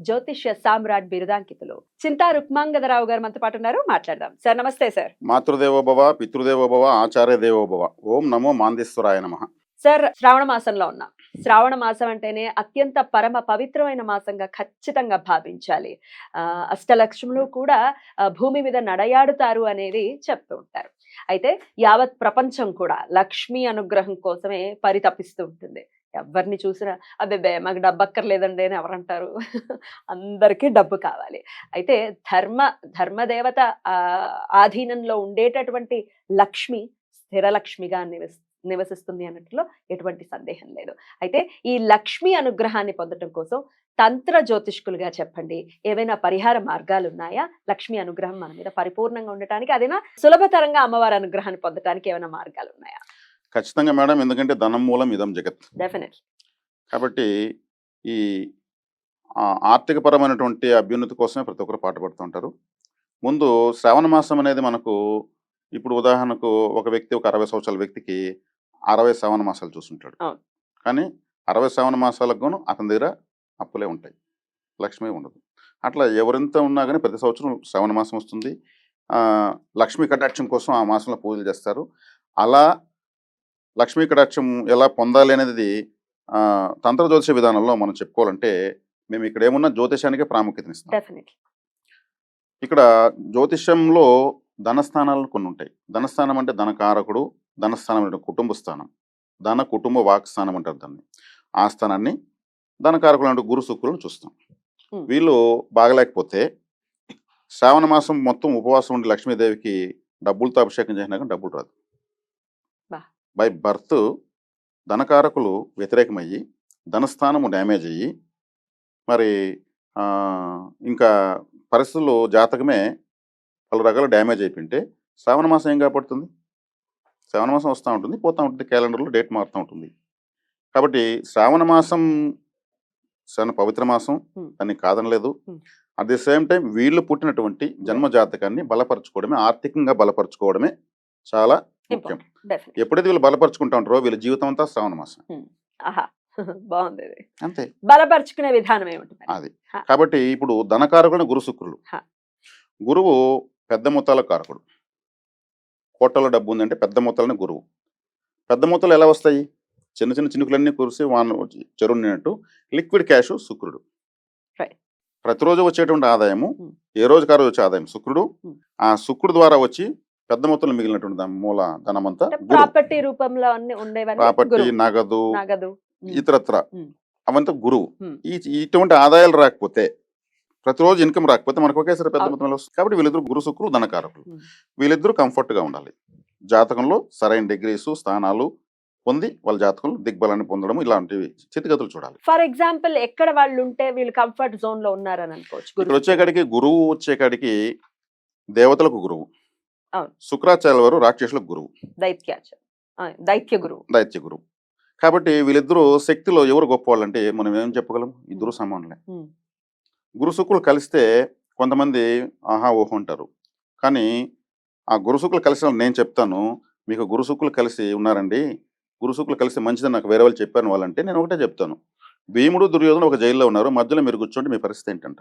జ్యోతిష్య సామ్రాట్ బిరుదాంకితులు. చింతా రుక్మాంగదరావు గారు మనతో పాటు ఉన్నారు. మాట్లాడదాం. సార్ నమస్తే సార్. మాతృదేవోభవ పితృదేవోభవ ఆచార్య దేవోభవ ఓం నమో మాందేశ్వరాయ నమ. సార్ శ్రావణ మాసంలో ఉన్నాం. శ్రావణ మాసం అంటేనే అత్యంత పరమ పవిత్రమైన మాసంగా ఖచ్చితంగా భావించాలి. ఆ, అష్టలక్ష్ములు కూడా భూమి మీద నడయాడుతారు అనేది చెప్తూ ఉంటారు. అయితే యావత్ ప్రపంచం కూడా లక్ష్మీ అనుగ్రహం కోసమే పరితపిస్తూ ఉంటుంది. ఎవరిని చూసినా అబ్బే మాకు డబ్బు అక్కర్లేదండి అని ఎవరంటారు? అందరికీ డబ్బు కావాలి. అయితే ధర్మ ధర్మదేవత ఆ, ఆధీనంలో ఉండేటటువంటి లక్ష్మి స్థిర లక్ష్మిగా నివసి నివసిస్తుంది అన్నట్లో ఎటువంటి సందేహం లేదు. అయితే ఈ లక్ష్మి అనుగ్రహాన్ని పొందటం కోసం తంత్ర జ్యోతిష్కులుగా చెప్పండి. ఏవైనా పరిహార మార్గాలు ఉన్నాయా? లక్ష్మి అనుగ్రహం మన మీద పరిపూర్ణంగా ఉండటానికి అదేనా సులభతరంగా అమ్మవారి అనుగ్రహాన్ని పొందటానికి ఏమైనా మార్గాలు ఉన్నాయా? ఖచ్చితంగా మేడం ఎందుకంటే ధనం మూలం ఇదం జగత్. డెఫినెట్లీ. కాబట్టి ఈ ఆర్థికపరమైనటువంటి అభ్యున్నతి కోసమే ప్రతి ఒక్కరు పాటుపడుతూ ఉంటారు. ముందు శ్రావణ మాసం అనేది మనకు ఇప్పుడు ఉదాహరణకు ఒక వ్యక్తి ఒక అరవై సంవత్సరాల వ్యక్తికి అరవై శ్రావణ మాసాలు చూస్తుంటాడు. కానీ అరవై శ్రావణ మాసాలకు గాను అతని దగ్గర అప్పులే ఉంటాయి. లక్ష్మి ఉండదు. అట్లా ఎవరెంత ఉన్నా కానీ ప్రతి సంవత్సరం శ్రావణ మాసం వస్తుంది. లక్ష్మీ కటాక్షం కోసం ఆ మాసంలో పూజలు చేస్తారు. అలా లక్ష్మీ కటాక్షం ఎలా పొందాలి అనేది తంత్ర జ్యోతిష విధానంలో మనం చెప్పుకోవాలంటే మేము ఇక్కడ ఏమున్నా జ్యోతిషానికే ప్రాముఖ్యతనిస్తాం. ఇక్కడ జ్యోతిష్యంలో ధనస్థానాలు కొన్ని ఉంటాయి ధనస్థానం అంటే ధనకారకుడు ధనస్థానం అంటే కుటుంబ స్థానం ధన కుటుంబ వాక్ స్థానం అంటారు దాన్ని. ఆ స్థానాన్ని ధనకారకులు అంటే గురు శుక్రులను చూస్తాం. వీళ్ళు బాగలేకపోతే శ్రావణ మాసం మొత్తం ఉపవాసం ఉండి లక్ష్మీదేవికి డబ్బులతో అభిషేకం చేసినా కానీ డబ్బులు రాదు. బా. బర్త్ ధనకారకులు వ్యతిరేకమయ్యి ధనస్థానము డ్యామేజ్ అయ్యి మరి ఇంకా పరిస్థితులు జాతకమే పలు రకాల డ్యామేజ్ అయిపోయింటే శ్రావణ మాసం ఏం కాపాడుతుంది శ్రావణ మాసం వస్తూ ఉంటుంది పోతూ ఉంటుంది క్యాలెండర్లో డేట్ మారుతూ ఉంటుంది కాబట్టి శ్రావణ మాసం చాలా పవిత్ర మాసం. దాన్ని కాదనలేదు. అట్ ది సేమ్ టైం వీళ్ళు పుట్టినటువంటి జన్మ జాతకాన్ని బలపరచుకోవడమే ఆర్థికంగా బలపరచుకోవడమే చాలా ముఖ్యం. ఎప్పుడైతే వీళ్ళు బలపరుచుకుంటా ఉంటారో వీళ్ళ జీవితం అంతా శ్రావణ మాసం. బాగుంది అంతే. బలపరుచుకునే విధానం ఏమిటి? అది. కాబట్టి ఇప్పుడు ధనకారకుడు గురు శుక్రులు. హ. గురువు పెద్ద మొత్తాల కారకుడు. కోటలో డబ్బు ఉందంటే పెద్ద మొత్తాలని గురువు. పెద్ద మొత్తాలు ఎలా వస్తాయి? చిన్న చిన్న చినుకులన్నీ కురిసి వాన చెరువు నిన్నట్టు లిక్విడ్ క్యాష్ శుక్రుడు. ప్రతిరోజు వచ్చేటువంటి ఆదాయము. ఏ రోజు కారు వచ్చే ఆదాయం? శుక్రుడు. ఆ శుక్రుడు ద్వారా వచ్చి పెద్ద మొత్తంలో మిగిలినటువంటి దాని మూల ధనమంతా ప్రాపర్టీ రూపంలో ప్రాపర్టీ. నగదు నగదు. ఇతరత్ర. అవంతా గురువు. ఈ ఇటువంటి ఆదాయాలు రాకపోతే ప్రతిరోజు ఇన్కమ్ రాకపోతే మనకు ఒకేసారి పెద్ద. మొత్తంలో వస్తుంది కాబట్టి వీళ్ళిద్దరు గురు శుక్రులు ధనకారకులు. వీళ్ళిద్దరూ comfort గా ఉండాలి జాతకంలో సరైన డిగ్రీస్ స్థానాలు పొంది వాళ్ళ జాతకంలో దిగ్బలాన్ని పొందడం ఇలాంటివి స్థితిగతులు చూడాలి ఫర్ ఎగ్జాంపుల్ ఎక్కడ వాళ్ళు ఉంటే వీళ్ళు కంఫర్ట్ జోన్లో ఉన్నారని అనుకోవచ్చు ఇక్కడ గురువు వచ్చేకాడికి గురువు వచ్చేకాడికి దేవతలకు గురువు. శుక్రాచార్య వారు రాక్షసులకు గురువు. దైత్యాచ ఆ, దైత్య గురువు. దైత్య గురువు. కాబట్టి వీళ్ళిద్దరూ శక్తిలో ఎవరు గొప్పవాళ్ళు అంటే మనం ఏం చెప్పగలం? ఇద్దరు సమానులే. గురు శుక్రులు కలిస్తే కొంతమంది ఆహా ఓహో అంటారు. కానీ ఆ గురు శుక్రులు కలిసిన నేను చెప్తాను. మీకు గురు శుక్రులు కలిసి ఉన్నారండి. గురు శుక్రులు కలిసి మంచిదని నాకు వేరే వాళ్ళు చెప్పారు వాళ్ళంటే నేను ఒకటే చెప్తాను. భీముడు దుర్యోధన ఒక జైల్లో ఉన్నారు. మధ్యలో మీరు కూర్చోండి మీ పరిస్థితి ఏంటంట.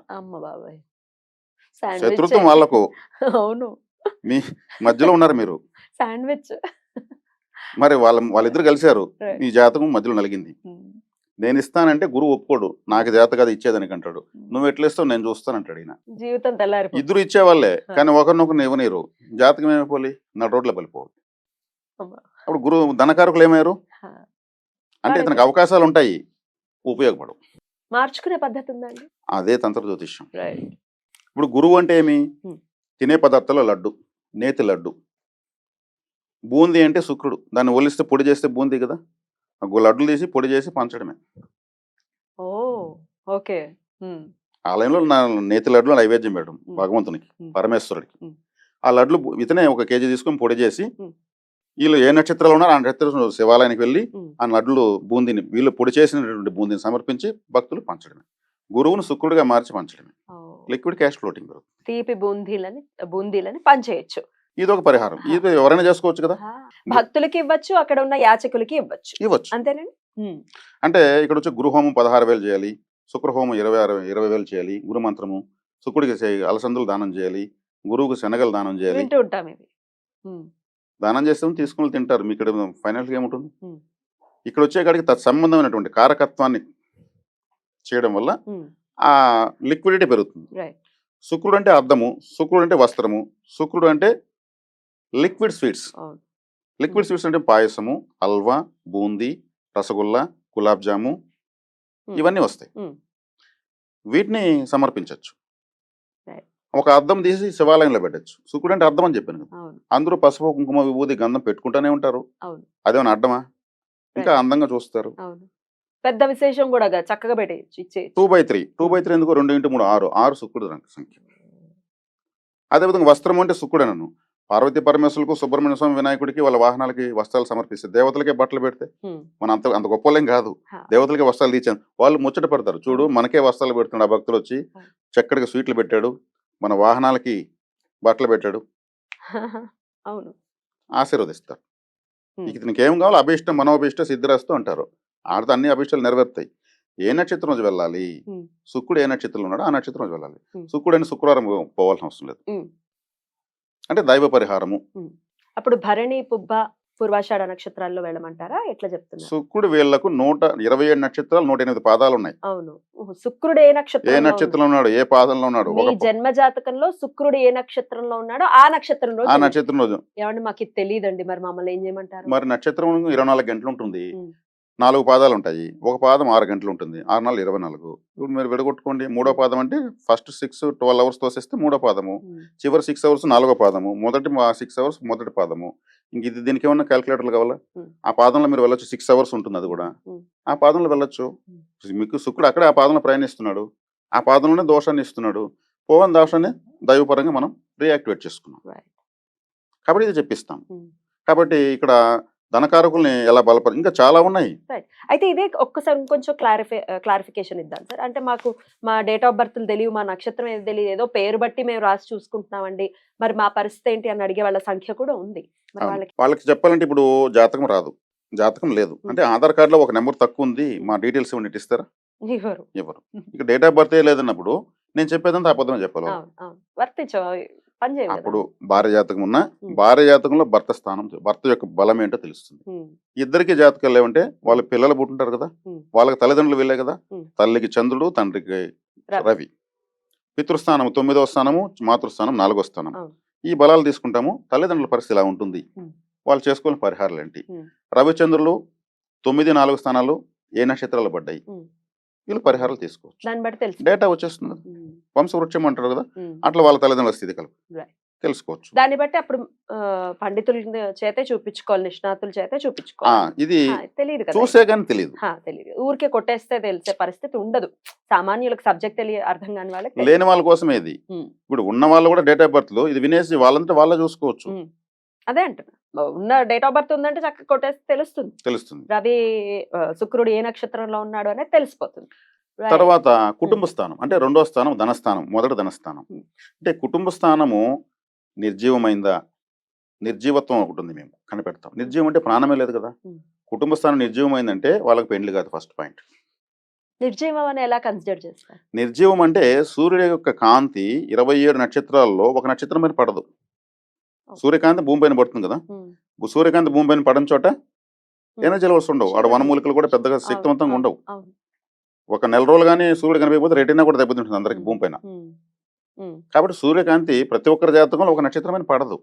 శత్రుత్వం వాళ్ళకు అవును. మీ మధ్యలో ఉన్నారు మీరు. శాండ్విచ్. మరి వాళ్ళ వాళ్ళిద్దరు కలిశారు. ఈ జాతకం మధ్యలో నలిగింది. నేను ఇస్తానంటే గురువు ఒప్పుకోడు. నాకు జాతక అది ఇచ్చేదానికి అంటాడు. నువ్వు ఎట్లా ఇస్తావు? నేను చూస్తానంటాడు ఈయన. జీవితం తెల్లారి ఇద్దరు ఇచ్చేవాళ్ళే. కానీ ఒకరినొకరు ఇవ్వనీరు జాతకం ఏమైపోలి నా రోడ్లో పలిపోవాలి. అప్పుడు గురువు ధనకారకులు ఏమయ్యారు? అంటే ఇతనికి అవకాశాలు ఉంటాయి. ఉపయోగపడవు. మార్చుకునే పద్ధతి ఉందండి. అదే తంత్ర జ్యోతిష్యం. ఇప్పుడు గురువు అంటే ఏమి? Hmm. తినే పదార్థాలు లడ్డు నేతి లడ్డు బూందీ అంటే శుక్రుడు దాన్ని ఒలిస్తే పొడి చేస్తే బూందీ కదా లడ్డులు తీసి పొడి చేసి పంచడమే ఓకే ఆలయంలో నా నేతి లడ్డులు నైవేద్యం పెట్టడం. భగవంతునికి. పరమేశ్వరుడికి. ఆ లడ్లు ఇతనే ఒక కేజీ తీసుకొని పొడి చేసి. వీళ్ళు ఏ నక్షత్రాలు ఉన్నారో ఆ నక్షత్రం శివాలయానికి వెళ్ళి. ఆ లడ్లు బూందీని వీళ్ళు పొడి చేసినటువంటి బూందీని సమర్పించి భక్తులు పంచడమే గురువును శుక్రుడిగా మార్చి పంచడమే. లిక్విడ్ క్యాష్ ఫ్లోటింగ్ పెరుగుతుంది. తీపి బూందీలని బూందీలని పంచేయచ్చు ఇది ఒక పరిహారం ఇది ఎవరైనా చేసుకోవచ్చు కదా? భక్తులకి ఇవ్వచ్చు అక్కడ ఉన్న యాచకులకి ఇవ్వచ్చు. ఇవ్వచ్చు. అంతేనండి. అంటే ఇక్కడ వచ్చి గృహోమం పదహారు వేలు చేయాలి శుక్రహోమం ఇరవై ఆరు ఇరవై వేలు చేయాలి గురు మంత్రము శుక్రుడికి అలసందులు దానం చేయాలి గురువుకు శనగలు దానం చేయాలి. వింటూ ఉంటాం ఇది. దానం చేస్తే తీసుకుని తింటారు. మీకు ఇక్కడ ఫైనాన్షియల్గా ఏముంటుంది. ఇక్కడ వచ్చే కాడికి తత్సంబంధమైనటువంటి కారకత్వాన్ని చేయడం వల్ల. ఆ లిక్విడిటీ పెరుగుతుంది. శుక్రుడు అంటే అద్దము శుక్రుడు అంటే వస్త్రము శుక్రుడు అంటే లిక్విడ్ స్వీట్స్. లిక్విడ్ స్వీట్స్ అంటే పాయసము హల్వా బూందీ రసగుల్లా గులాబ్ జాము ఉమ్. ఇవన్నీ వస్తాయి. ఉమ్. వీటిని సమర్పించవచ్చు. ఒక అద్దం తీసి శివాలయంలో పెట్టచ్చు. శుక్రుడు అంటే అద్దం అని చెప్పాను కదా. అందరూ పసుపు కుంకుమ విభూది గంధం పెట్టుకుంటూనే ఉంటారు. అదేమన్నా అడ్డమా? ఇంకా. అందంగా చూస్తారు. పెద్ద విశేషం కూడా చక్కగా పెట్టేయచ్చు ఇచ్చేయచ్చు two by three two by three ఎందుకు? రెండు ఇంటూ మూడు ఆరు ఆరు శుక్రుడు రంగ సంఖ్య. అదేవిధంగా వస్త్రం అంటే శుక్రుడే నన్ను. పార్వతీ పరమేశ్వరులకు సుబ్రహ్మణ్య స్వామి వినాయకుడికి వాళ్ళ వాహనాలకి వస్త్రాలు సమర్పిస్తే దేవతలకే బట్టలు పెడితే. మన అంత అంత గొప్పలేం కాదు. దేవతలకి వస్త్రాలు తీర్చాను వాళ్ళు ముచ్చట పడతారు. చూడు మనకే వస్త్రాలు పెడుతున్నాడు ఆ భక్తులు వచ్చి. చక్కడికి స్వీట్లు పెట్టాడు మన వాహనాలకి బట్టలు పెట్టాడు. అవును. ఆశీర్వదిస్తారు. ఇక ఇతనికి ఏం కావాలో అభిష్టం మనోభిష్ట సిద్ధిరస్తు అంటారు. ఆడితే అన్ని అభిష్టాలు నెరవేరుతాయి. ఏ నక్షత్రం రోజు వెళ్ళాలి. శుక్రుడు ఏ నక్షత్రంలో ఉన్నాడో ఆ నక్షత్రం రోజు వెళ్ళాలి. శుక్రుడు అని శుక్రవారం పోవాల్సిన అవసరం లేదు. అంటే దైవ పరిహారము. అప్పుడు భరణి పుబ్బ పూర్వాషాఢ నక్షత్రాల్లో వెళ్ళమంటారా? ఎట్లా చెప్తున్నారు? శుక్రుడు వీళ్ళకు నూట ఇరవై ఏడు నక్షత్రాలు నూట ఎనిమిది పాదాలు ఉన్నాయి. అవును. శుక్రుడు ఏ ఏ నక్షత్రం నక్షత్రంలో ఉన్నాడు? ఏ పాదంలో ఉన్నాడు? మీ జన్మ జాతకంలో శుక్రుడు ఏ నక్షత్రంలో ఉన్నాడో ఆ నక్షత్రం ఆ రోజు నక్షత్రం రోజు. ఏమండి మాకు తెలియదండి మరి మమ్మల్ని ఏం చేయమంటారు? మరి నక్షత్రం ఇరవై నాలుగు గంటలు ఉంటుంది. నాలుగు పాదాలు ఉంటాయి. ఒక పాదం ఆరు గంటలు ఉంటుంది. ఆరు నాలుగు ఇరవై నాలుగు. ఇప్పుడు మీరు విడగొట్టుకోండి మూడో పాదం అంటే ఫస్ట్ సిక్స్ ట్వెల్వ్ అవర్స్ తోసేస్తే మూడో పాదము. చివరి సిక్స్ అవర్స్ నాలుగో పాదము. మొదటి సిక్స్ అవర్స్ మొదటి పాదము. ఇంక ఇది దీనికి ఏమన్నా క్యాలిక్యులేటర్లు కావాలా. ఆ పాదంలో మీరు వెళ్ళొచ్చు. సిక్స్ అవర్స్ ఉంటుంది అది కూడా. ఆ పాదంలో వెళ్ళొచ్చు. మీకు శుక్రుడు అక్కడే ఆ పాదంలో ప్రయాణిస్తున్నాడు. ఆ పాదంలోనే దోషాన్ని ఇస్తున్నాడు. పోవని దోషాన్ని దైవపరంగా మనం రియాక్టివేట్ చేసుకున్నాం. కాబట్టి ఇది చెప్పిస్తాం. కాబట్టి ఇక్కడ ధనకారకుల్ని ఎలా బలపరి ఇంకా చాలా ఉన్నాయి. అయితే ఇదే ఒక్కసారి ఇంకొంచెం క్లారిఫై క్లారిఫికేషన్ ఇద్దాం సార్. అంటే మాకు మా డేట్ ఆఫ్ బర్త్లు తెలియదు మా నక్షత్రం ఏది తెలియదు ఏదో పేరు బట్టి మేము రాసి చూసుకుంటున్నామండి. మరి మా పరిస్థితి ఏంటి అని అడిగే వాళ్ళ సంఖ్య కూడా ఉంది. వాళ్ళకి చెప్పాలంటే ఇప్పుడు జాతకం రాదు. జాతకం లేదు. అంటే ఆధార్ కార్డులో ఒక నెంబర్ తక్కువ ఉంది. మా డీటెయిల్స్ ఇవ్వండి ఇస్తారా? ఇవ్వరు. ఇవ్వరు. ఇక డేట్ ఆఫ్ బర్త్ లేదన్నప్పుడు నేను చెప్పేదంతా అబద్ధమే చెప్పాలి అప్పుడు భార్య జాతకం ఉన్నా. భార్య జాతకంలో భర్త స్థానం భర్త యొక్క బలం ఏంటో తెలుస్తుంది. ఇద్దరికి జాతకాలు ఏమంటే వాళ్ళ పిల్లలు పుట్టుంటారు కదా. వాళ్ళకి తల్లిదండ్రులు వీళ్ళే కదా. తల్లికి చంద్రుడు తండ్రికి రవి. పితృస్థానం తొమ్మిదవ స్థానము మాతృస్థానం నాలుగో స్థానం. ఈ బలాలు తీసుకుంటాము తల్లిదండ్రుల పరిస్థితి ఇలా ఉంటుంది. వాళ్ళు చేసుకోవాలని పరిహారాలు ఏంటి. రవిచంద్రులు తొమ్మిది నాలుగు స్థానాలు ఏ నక్షత్రాలు పడ్డాయి. వీళ్ళు పరిహారాలు తీసుకోవచ్చు దాన్ని బట్టి తెలుసు డేటా వచ్చేస్తుంది. వంశవృక్షం అంటారు కదా. అట్లా వాళ్ళ తల్లిదండ్రుల స్థితి కలుపు. తెలుసుకోవచ్చు దాన్ని బట్టి అప్పుడు పండితుల చేతే చూపించుకోవాలి నిష్ణాతుల చేతే చూపించుకోవాలి ఇది తెలియదు చూసే కానీ తెలియదు ఊరికే కొట్టేస్తే తెలిసే పరిస్థితి ఉండదు సామాన్యులకు సబ్జెక్ట్ తెలియ అర్థం కాని వాళ్ళకి. లేని వాళ్ళ కోసమే ఇది. ఇప్పుడు ఉన్న వాళ్ళు కూడా డేట్ ఆఫ్ బర్త్లో ఇది వినేసి వాళ్ళంతా వాళ్ళే చూసుకోవచ్చు. అదే అంటున్నా ఉన్న డేట్ ఆఫ్ బర్త్ ఉందంటే చక్కగా కొట్టేస్తే తెలుస్తుంది. తెలుస్తుంది. రవి శుక్రుడు ఏ నక్షత్రంలో ఉన్నాడు అనేది తెలిసిపోతుంది. తర్వాత కుటుంబ స్థానం అంటే రెండో స్థానం ధనస్థానం మొదటి ధనస్థానం. Hmm. అంటే కుటుంబ స్థానము నిర్జీవమైందా? నిర్జీవత్వం ఒకటి ఉంది మేము కనిపెడతాం. నిర్జీవం అంటే ప్రాణమే లేదు కదా. Hmm. కుటుంబ స్థానం నిర్జీవమైందంటే వాళ్ళకి పెండ్లి కాదు ఫస్ట్ పాయింట్ నిర్జీవం అని ఎలా కన్సిడర్ చేస్తారు? నిర్జీవం అంటే సూర్యుడి యొక్క కాంతి ఇరవై ఏడు నక్షత్రాల్లో ఒక నక్షత్రం పైన పడదు. సూర్యకాంతి భూమి పైన పడుతుంది కదా. సూర్యకాంతి భూమి పైన పడని చోట ఎనర్జీ లెవెల్స్ ఉండవు. ఆడ వనమూలికలు కూడా పెద్దగా శక్తివంతంగా ఉండవు. ఒక నెల రోజులు కానీ సూర్యుడు కనిపించకపోతే రెటీనా కూడా దెబ్బతింటుంది అందరికి భూమి పైన. కాబట్టి సూర్యకాంతి ప్రతి ఒక్కరి జాతకంలో ఒక నక్షత్రమైన పడదు.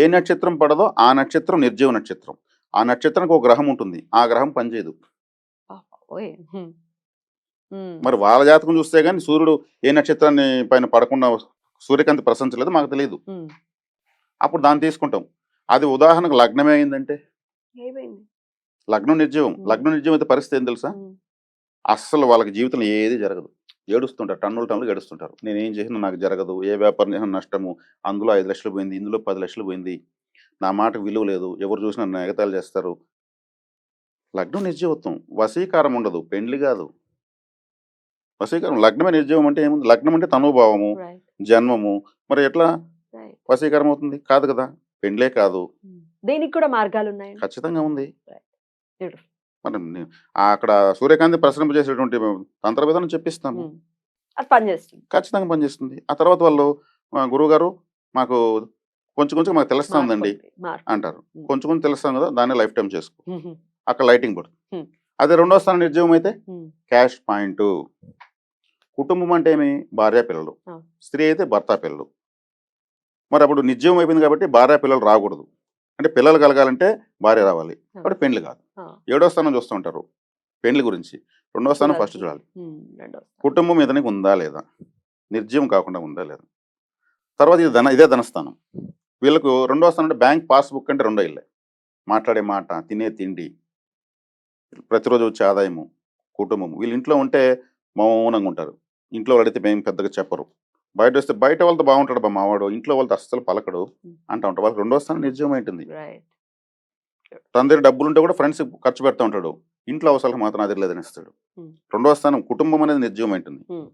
ఏ నక్షత్రం పడదో ఆ నక్షత్రం నిర్జీవ నక్షత్రం. ఆ నక్షత్రానికి ఒక గ్రహం ఉంటుంది. ఆ గ్రహం పనిచేయదు. మరి వాళ్ళ జాతకం చూస్తే కానీ సూర్యుడు ఏ నక్షత్రాన్ని పైన పడకుండా సూర్యకాంతి ప్రశంసలేదు మాకు తెలియదు. అప్పుడు దాన్ని తీసుకుంటాం. అది ఉదాహరణకు లగ్నమే అయిందంటే? లగ్నం నిర్జీవం. లగ్నం నిర్జీవం అయితే పరిస్థితి ఏం తెలుసా. అస్సలు వాళ్ళకి జీవితంలో ఏది జరగదు. ఏడుస్తుంటారు టన్నులు టన్నులు ఏడుస్తుంటారు నేను ఏం చేసినా నాకు జరగదు. ఏ వ్యాపారం చేసినా నష్టము. అందులో ఐదు లక్షలు పోయింది ఇందులో పది లక్షలు పోయింది. నా మాటకు విలువ లేదు. ఎవరు చూసినా ఎగతాళి చేస్తారు. లగ్నం నిర్జీవత్వం. వశీకారం ఉండదు. పెండ్లి కాదు. వశీకారం. లగ్నమే నిర్జీవం అంటే ఏముంది? లగ్నం అంటే తనుభావము జన్మము. మరి ఎట్లా? వశీకరం అవుతుంది కాదు కదా పెండ్లే కాదు దీనికి కూడా మార్గాలు ఉన్నాయండి ఖచ్చితంగా ఉంది Beautiful. మరి నే- ఆ అక్కడ సూర్యకాంతి ప్రసరింపజేసేటువంటి తంత్ర విధానం చెప్పిస్తాము ఉమ్. అది పనిచేస్తుంది ఖచ్చితంగా పనిచేస్తుంది ఆ తర్వాత వాళ్ళు "ఆ, గురువు గారు మాకు కొంచెం కొంచెం మాకు తెలుస్తా మార్పు ఉందండి ఉంది. మార్పు. అంటారు. కొంచెం కొంచెం తెలుస్తాం కదా దాన్ని లైఫ్ టైం చేసుకో. అక్కడ లైటింగ్ పడుతుంది Hmm. అదే రెండో స్థానం నిర్జీవం అయితే. క్యాష్ పాయింట్ కుటుంబం అంటే ఏమి భార్య పిల్లలు. స్త్రీ అయితే భర్త పిల్లలు మరి అప్పుడు నిర్జీవం అయిపోయింది కాబట్టి భార్య పిల్లలు రాకూడదు. అంటే పిల్లలు కలగాలంటే భార్య రావాలి. కాబట్టి పెండ్లి కాదు. ఏడో స్థానం చూస్తూ ఉంటారు. పెండ్లి గురించి. రెండో స్థానం ఫస్ట్. చూడాలి. కుటుంబం ఇతనికి ఉందా లేదా? నిర్జీవం కాకుండా ఉందా లేదా? తర్వాత ఇది ధన ఇదే ధనస్థానం. వీళ్ళకు రెండో స్థానం అంటే బ్యాంక్ పాస్బుక్ అంటే రెండో ఇల్లే. మాట్లాడే మాట తినే తిండి ప్రతిరోజు వచ్చే ఆదాయము కుటుంబం వీళ్ళు ఇంట్లో ఉంటే మౌనంగా ఉంటారు. ఇంట్లో అడిగితే మేము పెద్దగా చెప్పరు. బయట వస్తే బయట వాళ్ళతో బాగుంటాడు బా మావాడు ఇంట్లో వాళ్ళతో అస్సలు పలకడు అంటా ఉంటారు వాళ్ళకి రెండో స్థానం నిర్జీవం ఉంటుంది రైట్. తన దగ్గర డబ్బులు ఉంటే కూడా ఫ్రెండ్స్ ఖర్చు పెడతా ఉంటాడు. ఇంట్లో అవసరాలకు మాత్రం అది లేదని ఇస్తాడు. రెండో స్థానం కుటుంబం అనేది నిర్జీవం Hmm.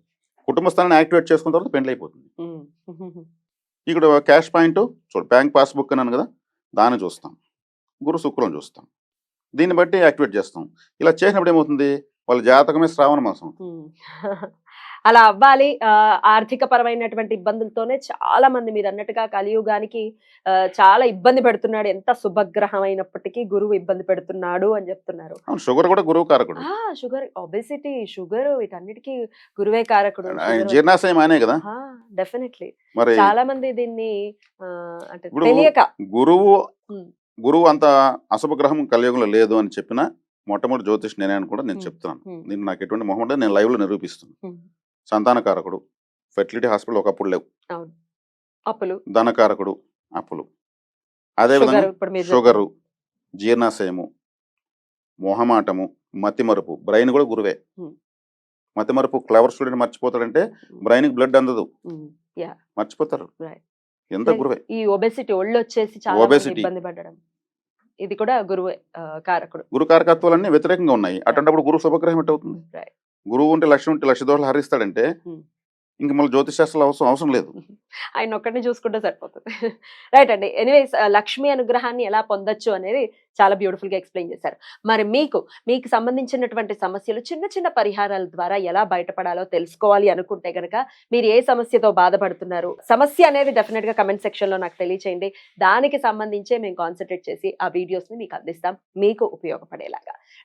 కుటుంబ స్థానాన్ని యాక్టివేట్ చేసుకున్న తర్వాత పెండ్లి అయిపోతుంది. ఇక్కడ క్యాష్ పాయింట్ చూడు బ్యాంక్ పాస్బుక్ అన్నాను కదా దాన్ని చూస్తాం. గురు శుక్రం చూస్తాం. దీన్ని బట్టి యాక్టివేట్ చేస్తాం. ఇలా చేసినప్పుడు ఏమవుతుంది? వాళ్ళ జాతకమే శ్రావణ మాసం. అలా అవ్వాలి. ఆర్థిక పరమైనటువంటి ఇబ్బందులతోనే చాలా మంది మీరు అన్నట్టుగా కలియుగానికి చాలా ఇబ్బంది పెడుతున్నాడు. ఎంత శుభగ్రహం అయినప్పటికీ గురువు ఇబ్బంది పెడుతున్నాడు అని చెప్తున్నారు. షుగర్ కూడా గురువు కారకుడు. షుగర్ ఒబెసిటీ షుగర్ వీటన్నిటికీ గురువే కారకుడు. జీర్ణాశయం అనే కదా? డెఫినెట్లీ. చాలా మంది దీన్ని అంటే తెలియక. గురువు. గురువు అంత అశుభగ్రహం కలియుగంలో లేదు అని చెప్పిన మొట్టమొదటి జ్యోతిష్ నేనే అని కూడా నేను. చెప్తున్నాను. నేను నాకు ఎటువంటి మొహం నేను లైవ్లో నిరూపిస్తున్నాను. సంతానకారకుడు. ఫెర్టిలిటీ హాస్పిటల్ ఒకప్పుడు లేవు. అప్పులు. ధనకారకుడు అప్పులు. అదేవిధంగా షుగర్ జీర్ణాశయము మొహమాటము మతిమరుపు బ్రెయిన్ కూడా గురువే. మతిమరుపు క్లవర్ స్టూడెంట్ మర్చిపోతాడంటే బ్రెయిన్కి బ్లడ్ అందదు. మర్చిపోతారు. ఎంత గురువే. ఈ ఒబెసిటీ ఒళ్ళు వచ్చేసి. ఇబ్బంది పడడం. ఇది కూడా గురువే కారకుడు. గురు కారకత్వాలన్నీ వ్యతిరేకంగా ఉన్నాయి. అటువంటిప్పుడు గురు శుభగ్రహం ఎట్ట అవుతుంది Right. గురువు ఉంటే లక్ష్యం ఉంటే లక్ష దోషాలు హరిస్తాడంటే. ఇంక మళ్ళీ జ్యోతిష్ శాస్త్రాలు అవసరం అవసరం లేదు. ఆయన ఒక్కడిని చూసుకుంటే సరిపోతుంది. రైట్ అండి. ఎనీవేస్ లక్ష్మీ అనుగ్రహాన్ని ఎలా పొందొచ్చు అనేది చాలా బ్యూటిఫుల్గా ఎక్స్ప్లెయిన్ చేశారు. మరి మీకు మీకు సంబంధించినటువంటి సమస్యలు చిన్న చిన్న పరిహారాల ద్వారా ఎలా బయటపడాలో తెలుసుకోవాలి అనుకుంటే గనక మీరు ఏ సమస్యతో బాధపడుతున్నారు సమస్య అనేది డెఫినెట్గా కమెంట్ సెక్షన్లో నాకు తెలియచేయండి. దానికి సంబంధించే మేము కాన్సన్ట్రేట్ చేసి ఆ వీడియోస్ని మీకు అందిస్తాం. మీకు ఉపయోగపడేలాగా.